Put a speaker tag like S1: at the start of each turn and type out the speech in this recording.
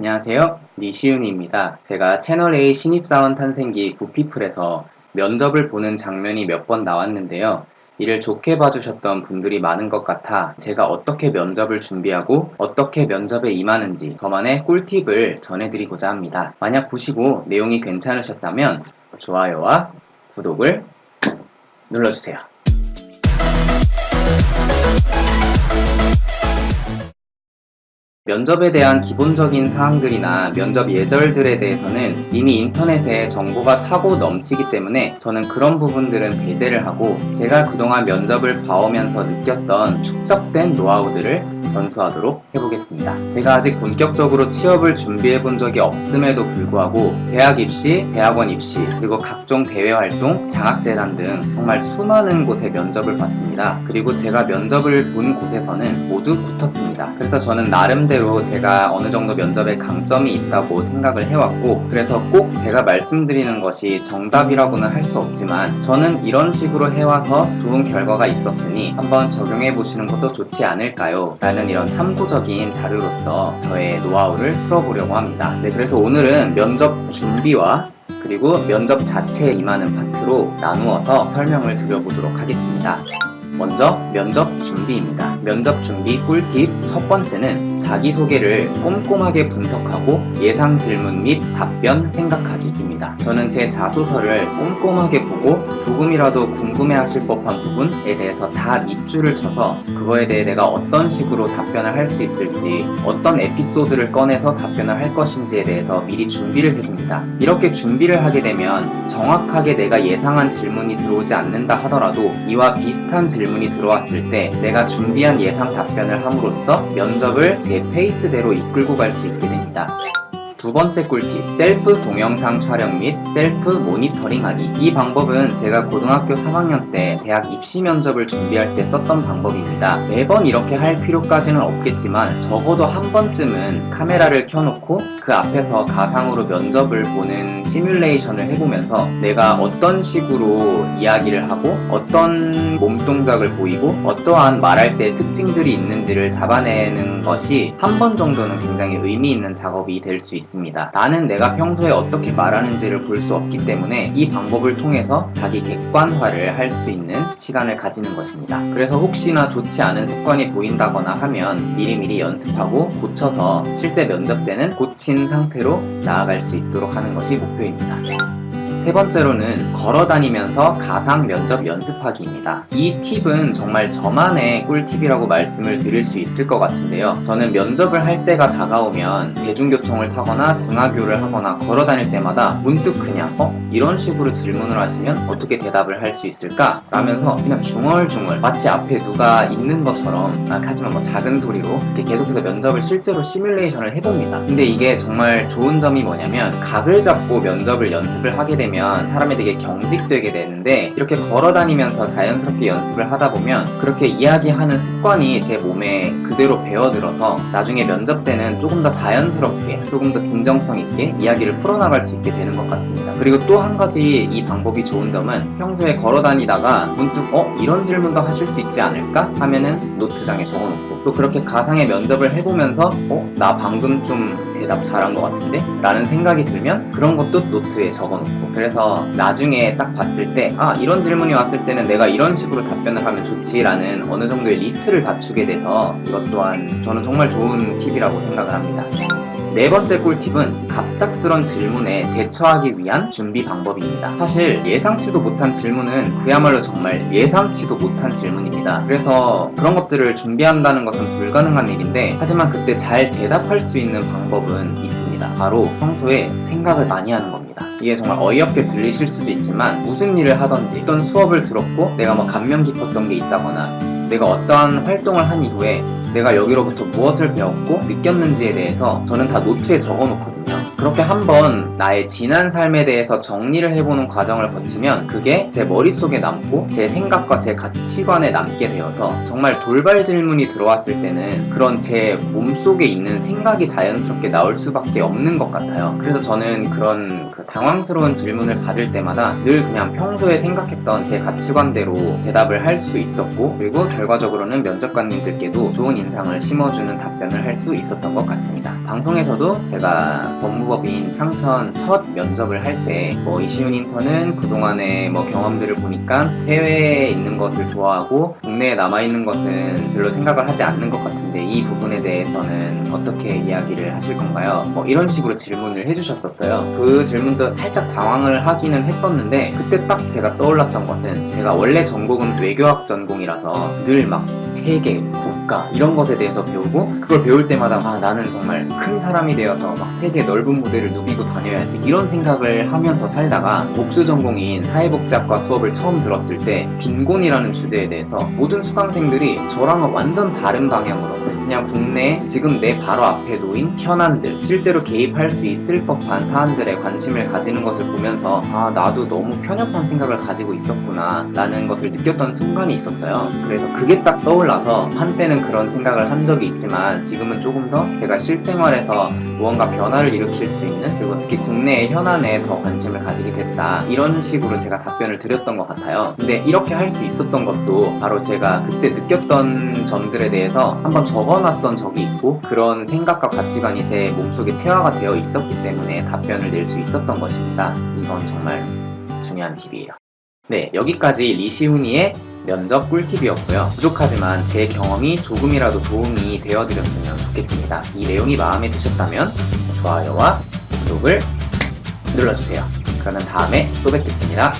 S1: 안녕하세요. 니시윤입니다. 제가 채널A 신입사원 탄생기 구피플에서 면접을 보는 장면이 몇 번 나왔는데요. 이를 좋게 봐주셨던 분들이 많은 것 같아 제가 어떻게 면접을 준비하고 어떻게 면접에 임하는지 저만의 꿀팁을 전해드리고자 합니다. 만약 보시고 내용이 괜찮으셨다면 좋아요와 구독을 눌러주세요. 면접에 대한 기본적인 사항들이나 면접 예절들에 대해서는 이미 인터넷에 정보가 차고 넘치기 때문에 저는 그런 부분들은 배제를 하고 제가 그동안 면접을 봐오면서 느꼈던 축적된 노하우들을 전수하도록 해보겠습니다. 제가 아직 본격적으로 취업을 준비해 본 적이 없음에도 불구하고 대학 입시, 대학원 입시, 그리고 각종 대외 활동, 장학재단 등 정말 수많은 곳에 면접을 봤습니다. 그리고 제가 면접을 본 곳에서는 모두 붙었습니다. 그래서 저는 나름 대로 제가 어느 정도 면접에 강점이 있다고 생각을 해왔고 그래서 꼭 제가 말씀드리는 것이 정답이라고는 할 수 없지만 저는 이런 식으로 해와서 좋은 결과가 있었으니 한번 적용해 보시는 것도 좋지 않을까요? 라는 이런 참고적인 자료로서 저의 노하우를 풀어보려고 합니다. 네, 그래서 오늘은 면접 준비와 그리고 면접 자체에 임하는 파트로 나누어서 설명을 드려보도록 하겠습니다. 먼저 면접 준비입니다. 면접 준비 꿀팁 첫 번째는 자기소개를 꼼꼼하게 분석하고 예상 질문 및 답변 생각하기입니다. 저는 제 자소서를 꼼꼼하게 보고 조금이라도 궁금해 하실 법한 부분에 대해서 다 밑줄을 쳐서 그거에 대해 내가 어떤 식으로 답변을 할 수 있을지 어떤 에피소드를 꺼내서 답변을 할 것인지에 대해서 미리 준비를 해둡니다. 이렇게 준비를 하게 되면 정확하게 내가 예상한 질문이 들어오지 않는다 하더라도 이와 비슷한 질문이 들어왔을 때 내가 준비한 예상 답변을 함으로써 면접을 제 페이스대로 이끌고 갈 수 있게 됩니다. 두 번째 꿀팁, 셀프 동영상 촬영 및 셀프 모니터링 하기. 이 방법은 제가 고등학교 3학년 때 대학 입시 면접을 준비할 때 썼던 방법입니다. 매번 이렇게 할 필요까지는 없겠지만 적어도 한 번쯤은 카메라를 켜놓고 그 앞에서 가상으로 면접을 보는 시뮬레이션을 해보면서 내가 어떤 식으로 이야기를 하고 어떤 몸 동작을 보이고 어떠한 말할 때 특징들이 있는지를 잡아내는 것이 한 번 정도는 굉장히 의미 있는 작업이 될 수 있습니다. 있습니다. 나는 내가 평소에 어떻게 말하는지를 볼 수 없기 때문에 이 방법을 통해서 자기 객관화를 할 수 있는 시간을 가지는 것입니다. 그래서 혹시나 좋지 않은 습관이 보인다거나 하면 미리미리 연습하고 고쳐서 실제 면접 때는 고친 상태로 나아갈 수 있도록 하는 것이 목표입니다. 세 번째로는 걸어 다니면서 가상 면접 연습하기입니다. 이 팁은 정말 저만의 꿀팁이라고 말씀을 드릴 수 있을 것 같은데요. 저는 면접을 할 때가 다가오면 대중교통을 타거나 등하교를 하거나 걸어 다닐 때마다 문득 그냥 어? 이런 식으로 질문을 하시면 어떻게 대답을 할 수 있을까? 라면서 그냥 중얼중얼 마치 앞에 누가 있는 것처럼 아, 하지만 뭐 작은 소리로 계속해서 면접을 실제로 시뮬레이션을 해봅니다. 근데 이게 정말 좋은 점이 뭐냐면 각을 잡고 면접을 연습을 하게 되면 되면 사람이 되게 경직되게 되는데 이렇게 걸어 다니면서 자연스럽게 연습을 하다 보면 그렇게 이야기하는 습관이 제 몸에 그대로 배어들어서 나중에 면접 때는 조금 더 자연스럽게 조금 더 진정성 있게 이야기를 풀어나갈 수 있게 되는 것 같습니다. 그리고 또 한 가지 이 방법이 좋은 점은 평소에 걸어 다니다가 문득 어? 이런 질문도 하실 수 있지 않을까? 하면은 노트장에 적어놓고 또 그렇게 가상의 면접을 해보면서 어? 나 방금 좀 대답 잘한 것 같은데? 라는 생각이 들면 그런 것도 노트에 적어놓고 그래서 나중에 딱 봤을 때 아 이런 질문이 왔을 때는 내가 이런 식으로 답변을 하면 좋지라는 어느 정도의 리스트를 갖추게 돼서 이것 또한 저는 정말 좋은 팁이라고 생각을 합니다. 네 번째 꿀팁은 갑작스런 질문에 대처하기 위한 준비 방법입니다. 사실 예상치도 못한 질문은 그야말로 정말 예상치도 못한 질문입니다. 그래서 그런 것들을 준비한다는 것은 불가능한 일인데 하지만 그때 잘 대답할 수 있는 방법은 있습니다. 바로 평소에 생각을 많이 하는 겁니다. 이게 정말 어이없게 들리실 수도 있지만 무슨 일을 하던지 어떤 수업을 들었고 내가 뭐 감명 깊었던 게 있다거나 내가 어떠한 활동을 한 이후에 내가 여기로부터 무엇을 배웠고 느꼈는지에 대해서 저는 다 노트에 적어 놓거든요. 그렇게 한번 나의 지난 삶에 대해서 정리를 해보는 과정을 거치면 그게 제 머릿속에 남고 제 생각과 제 가치관에 남게 되어서 정말 돌발 질문이 들어왔을 때는 그런 제 몸속에 있는 생각이 자연스럽게 나올 수밖에 없는 것 같아요. 그래서 저는 그런 그 당황스러운 질문을 받을 때마다 늘 그냥 평소에 생각했던 제 가치관대로 대답을 할 수 있었고 그리고 결과적으로는 면접관님들께도 좋은 인상을 심어주는 답변을 할 수 있었던 것 같습니다. 방송에서도 제가 법무법인 창천 첫 면접을 할 때 뭐 이시훈 인턴은 그동안의 뭐 경험들을 보니까 해외에 있는 것을 좋아하고 국내에 남아있는 것은 별로 생각을 하지 않는 것 같은데 이 부분에 대해서는 어떻게 이야기를 하실 건가요? 뭐 이런 식으로 질문을 해주셨었어요. 그 질문도 살짝 당황을 하기는 했었는데 그때 딱 제가 떠올랐던 것은 제가 원래 전공은 외교학 전공이라서 늘 막 세계, 국가 이런 것에 대해서 배우고 그걸 배울 때마다 아 나는 정말 큰 사람이 되어서 막 세계 넓은 무대를 누비고 다녀야지 이런 생각을 하면서 살다가 복수 전공인 사회복지학과 수업을 처음 들었을 때 빈곤이라는 주제에 대해서 모든 수강생들이 저랑은 완전 다른 방향으로 그냥 국내 지금 내 바로 앞에 놓인 현안들 실제로 개입할 수 있을 법한 사안들에 관심을 가지는 것을 보면서 아 나도 너무 편협한 생각을 가지고 있었구나 라는 것을 느꼈던 순간이 있었어요. 그래서 그게 딱 떠올라서 한때는 그런 생각을 한 적이 있지만 지금은 조금 더 제가 실생활에서 무언가 변화를 일으킬 수 있는 그리고 특히 국내의 현안에 더 관심을 가지게 됐다 이런 식으로 제가 답변을 드렸던 것 같아요. 근데 이렇게 할 수 있었던 것도 바로 제가 그때 느꼈던 점들에 대해서 한번 적어 놨던 적이 있고 그런 생각과 가치관이 제 몸속에 체화가 되어 있었기 때문에 답변을 낼 수 있었던 것입니다 이건 정말 중요한 팁이에요 네 여기까지 리시훈이의 면접 꿀팁이었고요. 부족하지만 제 경험이 조금이라도 도움이 되어드렸으면 좋겠습니다. 이 내용이 마음에 드셨다면 좋아요와 구독을 눌러주세요. 그러면 다음에 또 뵙겠습니다.